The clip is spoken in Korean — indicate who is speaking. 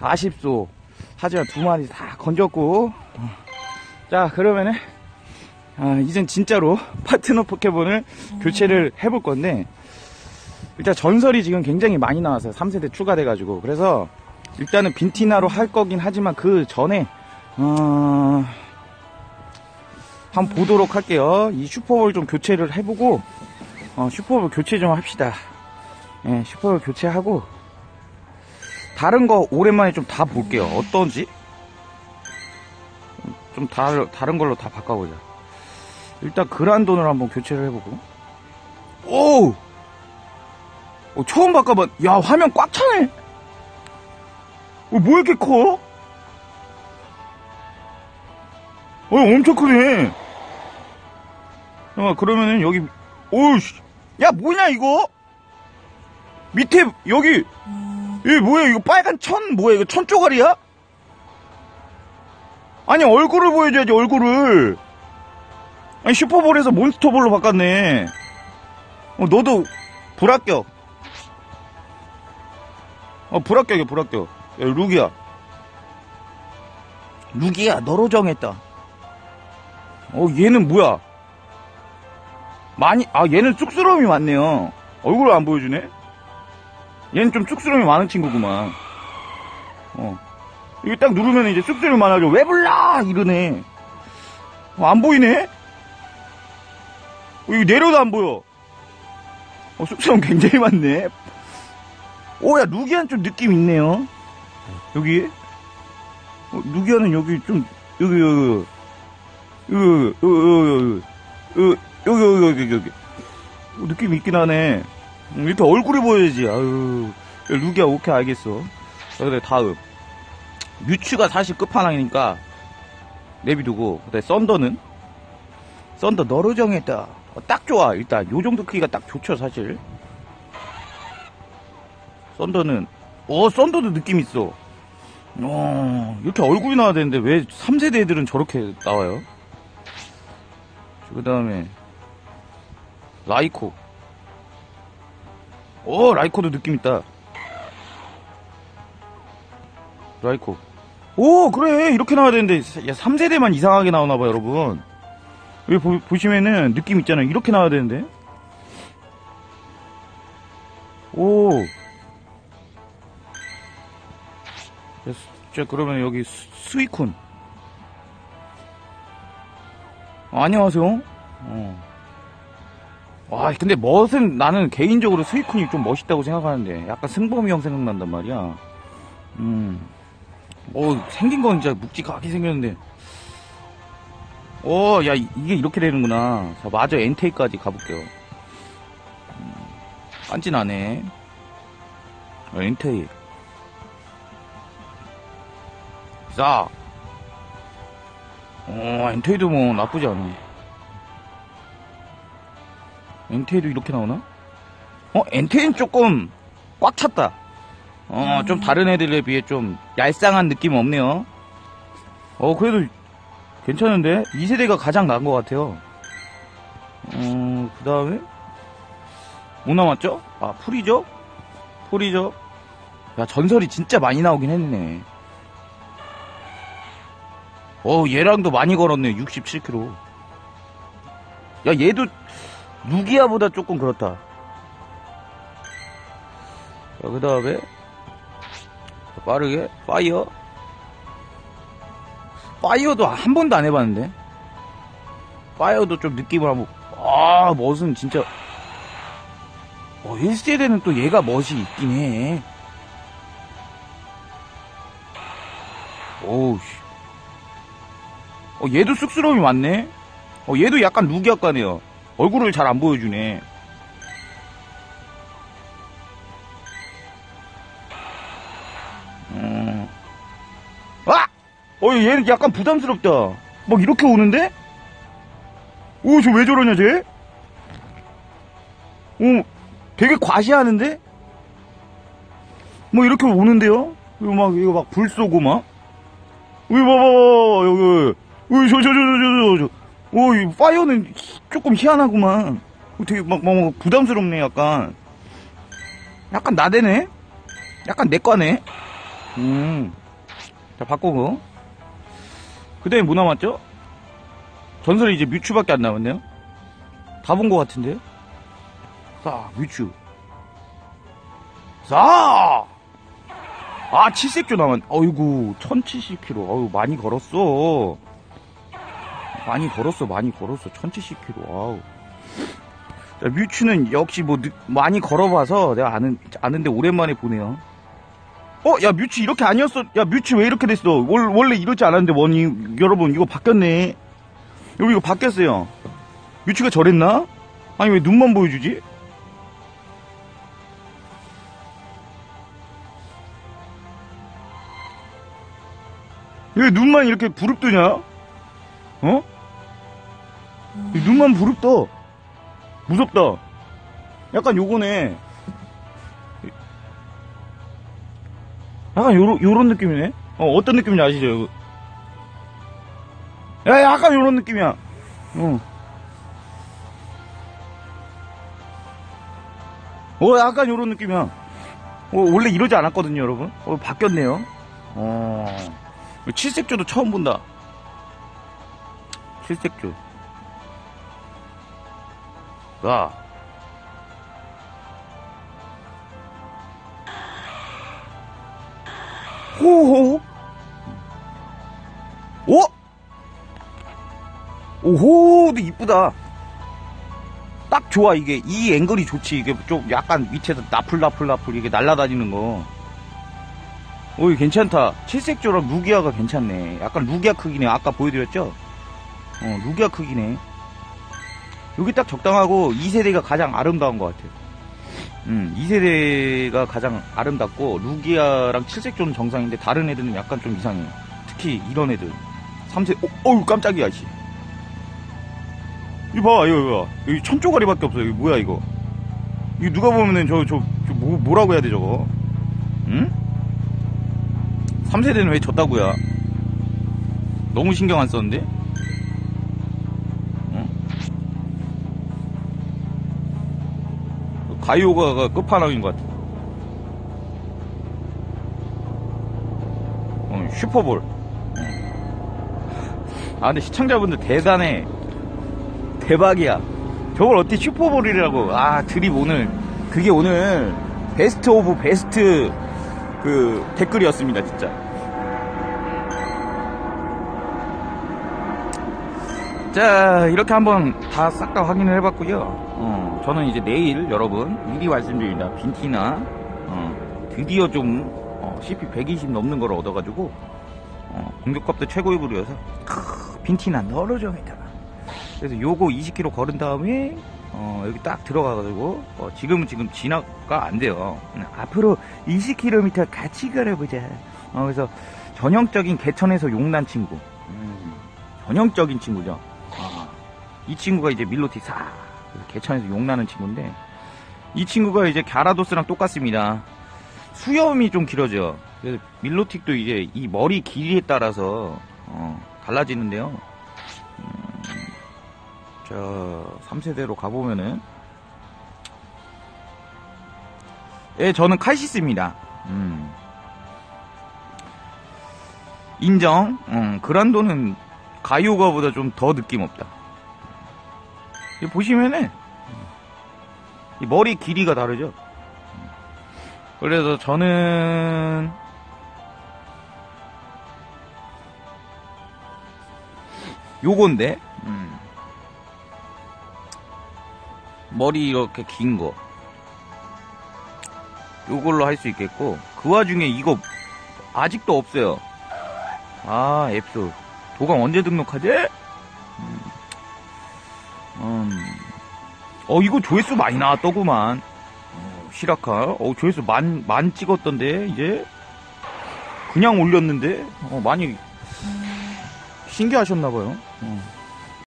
Speaker 1: 아쉽소. 하지만 두 마리 다 건졌고. 어. 자, 그러면은, 아, 이젠 진짜로 파트너 포켓몬을 교체를 해볼 건데, 일단 전설이 지금 굉장히 많이 나왔어요. 3세대 추가돼 가지고. 그래서, 일단은 빈티나로 할 거긴 하지만 그 전에, 어, 한번 보도록 할게요. 이 슈퍼볼 좀 교체를 해보고, 어, 슈퍼볼 교체 좀 합시다. 예, 슈퍼볼 교체하고, 다른 거 오랜만에 좀 다 볼게요. 어떤지. 좀 다른, 다른 걸로 다 바꿔보자. 일단 그란돈을 한번 교체를 해보고. 오! 어, 처음 바꿔봐. 야, 화면 꽉 차네? 어, 뭐 이렇게 커? 어, 엄청 크네. 어, 그러면은 여기, 오우씨. 야, 뭐냐, 이거? 밑에, 여기, 이게 뭐야, 이거 빨간 천, 뭐야, 이거 천 쪼가리야? 아니, 얼굴을 보여줘야지, 얼굴을. 아니, 슈퍼볼에서 몬스터볼로 바꿨네. 어, 너도 불합격. 어, 불합격이야, 불합격. 야, 룩이야. 룩이야, 너로 정했다. 어, 얘는 뭐야? 많이, 아, 얘는 쑥스러움이 많네요. 얼굴을 안 보여주네? 얘는 좀 쑥스러움이 많은 친구구만. 어. 이거 딱 누르면 이제 쑥스러움이 많아져. 왜 불러! 이러네. 어, 안 보이네? 어, 이거 내려도 안 보여. 어, 쑥스러움 굉장히 많네. 오, 야, 루기아는 좀 느낌 있네요. 여기. 어, 루기아는 여기 좀, 여기, 여기, 여기, 여기, 여기, 여기, 여기, 여기, 여기, 여기. 어, 느낌 있긴 하네. 음, 이렇게 얼굴이 보여야지. 아유, 야, 루기아 오케이 알겠어. 자, 그래 다음. 뮤츠가 사실 끝판왕이니까 내비두고 그다음에 썬더는 썬더 너로 정했다. 어, 딱 좋아. 일단 요 정도 크기가 딱 좋죠 사실. 썬더는 어 썬더도 느낌 있어. 어 이렇게 얼굴이 나와야 되는데 왜 3세대 애들은 저렇게 나와요? 그 다음에 라이코. 오 라이코도 느낌 있다. 라이코. 오 그래 이렇게 나와야 되는데 야 3세대만 이상하게 나오나봐 여러분. 여기 보, 보시면은 느낌 있잖아요. 이렇게 나와야 되는데. 오. 자, 자, 그러면 여기 스- 스위쿤. 어, 안녕하세요. 어. 와, 근데 멋은 나는 개인적으로 스위쿤이 좀 멋있다고 생각하는데 약간 승범이 형 생각난단 말이야. 음. 어, 생긴 건 진짜 묵직하게 생겼는데. 어, 야, 이- 이게 이렇게 되는구나. 자, 마저 엔테이까지 가볼게요. 음, 깐진하네. 어, 엔테이. 자. 어, 엔테이도 뭐 나쁘지 않아. 엔테이도 이렇게 나오나? 어, 엔테이는 조금 꽉 찼다. 어, 좀 다른 애들에 비해 좀 얄쌍한 느낌 없네요. 어, 그래도 괜찮은데? 2세대가 가장 나은 것 같아요. 어, 그 다음에, 뭐 남았죠? 아, 풀이죠? 풀이죠? 야, 전설이 진짜 많이 나오긴 했네. 어, 얘랑도 많이 걸었네. 67kg. 야, 얘도, 루기아보다 조금 그렇다. 자, 그 다음에, 빠르게, 파이어. 파이어도 한 번도 안 해봤는데. 파이어도 좀 느낌을 한번, 아, 멋은 진짜. 어, 1세대는 또 얘가 멋이 있긴 해. 오우, 씨. 어, 얘도 쑥스러움이 많네? 어, 얘도 약간 루기아까네요. 얼굴을 잘 안 보여주네. 음. 아! 어, 얘는 약간 부담스럽다. 막 이렇게 오는데? 오, 저 왜 저러냐, 쟤? 오, 되게 과시하는데? 뭐 이렇게 오는데요? 이거 막, 이거 막 불 쏘고 막. 여기 봐봐, 여기. 여기, 저, 저, 저, 저, 저, 저, 저. 오, 이 파이어는 희- 조금 희한하구만. 되게 막, 막, 막 부담스럽네, 약간. 약간 나대네? 약간 내 과네? 음. 자, 바꾸고. 그 다음에 뭐 남았죠? 전설이 이제 뮤츠밖에 안 남았네요. 다 본 것 같은데? 자, 뮤츠. 자! 아, 7색조 남았, 어이구, 1070km. 어유 많이 걸었어. 많이 걸었어, 많이 걸었어. 1070km. 아우. 자, 뮤츠는 역시 뭐, 늦- 많이 걸어봐서 내가 아는, 아는데 오랜만에 보네요. 어, 야, 뮤츠 이렇게 아니었어. 야, 뮤츠 왜 이렇게 됐어? 월, 원래 이러지 않았는데, 원이. 여러분, 이거 바뀌었네. 여기 이거 바뀌었어요. 뮤츠가 저랬나? 아니, 왜 눈만 보여주지? 왜 눈만 이렇게 부릅뜨냐? 어? 이 눈만 부릅떠. 무섭다. 약간 요거네. 약간 요런, 요런 느낌이네? 어, 어떤 느낌인지 아시죠? 이거? 야, 약간 요런 느낌이야. 어. 어, 약간 요런 느낌이야. 어, 원래 이러지 않았거든요, 여러분. 어, 바뀌었네요. 어. 칠색조도 처음 본다. 칠색조. 가. 호호. 오! 오호, 이쁘다. 딱 좋아, 이게. 이 앵글이 좋지. 이게 좀 약간 밑에서 나풀나풀나풀 이게 날아다니는 거. 오, 이거 괜찮다. 칠색조랑 루기아가 괜찮네. 약간 루기아 크기네. 아까 보여드렸죠? 어, 루기아 크기네. 여기 딱 적당하고 2세대가 가장 아름다운 것 같아요. 음, 2세대가 가장 아름답고 루기아랑 칠색조는 정상인데 다른 애들은 약간 좀 이상해. 특히 이런 애들. 3세, 어, 어우 깜짝이야, 씨. 이거 봐, 이거, 이거. 여기 천조가리밖에 없어. 여기 뭐야, 이거. 이거 누가 보면은 저, 저, 저 뭐, 뭐라고 해야 돼, 저거. 응? 3세대는 왜 졌다고야? 너무 신경 안 썼는데? 가이오가가 끝판왕인 것 같아. 어, 슈퍼볼. 아, 근데 시청자분들 대단해. 대박이야. 저걸 어떻게 슈퍼볼이라고. 아, 드립 오늘. 그게 오늘 베스트 오브 베스트 그 댓글이었습니다, 진짜. 자, 이렇게 한번 다 싹 다 확인을 해봤고요. 어, 저는 이제 내일 여러분 미리 말씀드립니다. 빈티나 어, 드디어 좀 어, CP 120 넘는 걸 얻어가지고 어, 공격값도 최고의 부류여서 크, 빈티나 널어줘야겠다. 그래서 요거 20km 걸은 다음에 어, 여기 딱 들어가가지고 어, 지금은 지금 진화가 안 돼요. 음, 앞으로 20km 같이 걸어보자. 어, 그래서 전형적인 개천에서 용난 친구. 음, 전형적인 친구죠. 아, 이 친구가 이제 밀로티 사 개천에서 용나는 친구인데 이 친구가 이제 갸라도스랑 똑같습니다. 수염이 좀 길어져. 그래서 밀로틱도 이제 이 머리 길이에 따라서 어, 달라지는데요. 음, 저 3세대로 가보면은 예, 저는 칼시스입니다. 음. 인정. 음, 그란도는 가이오가보다 좀 더 느낌 없다. 보시면은 이 머리 길이가 다르죠. 그래서 저는 요건데 음. 머리 이렇게 긴 거. 요걸로 할 수 있겠고 그 와중에 이거 아직도 없어요. 아 앱소 도감 언제 등록하지? 음. 음. 어 이거 조회수 많이 나왔더구만. 어, 시라카. 어 조회수 만 만 찍었던데 이제 그냥 올렸는데 어 많이 신기하셨나봐요. 어.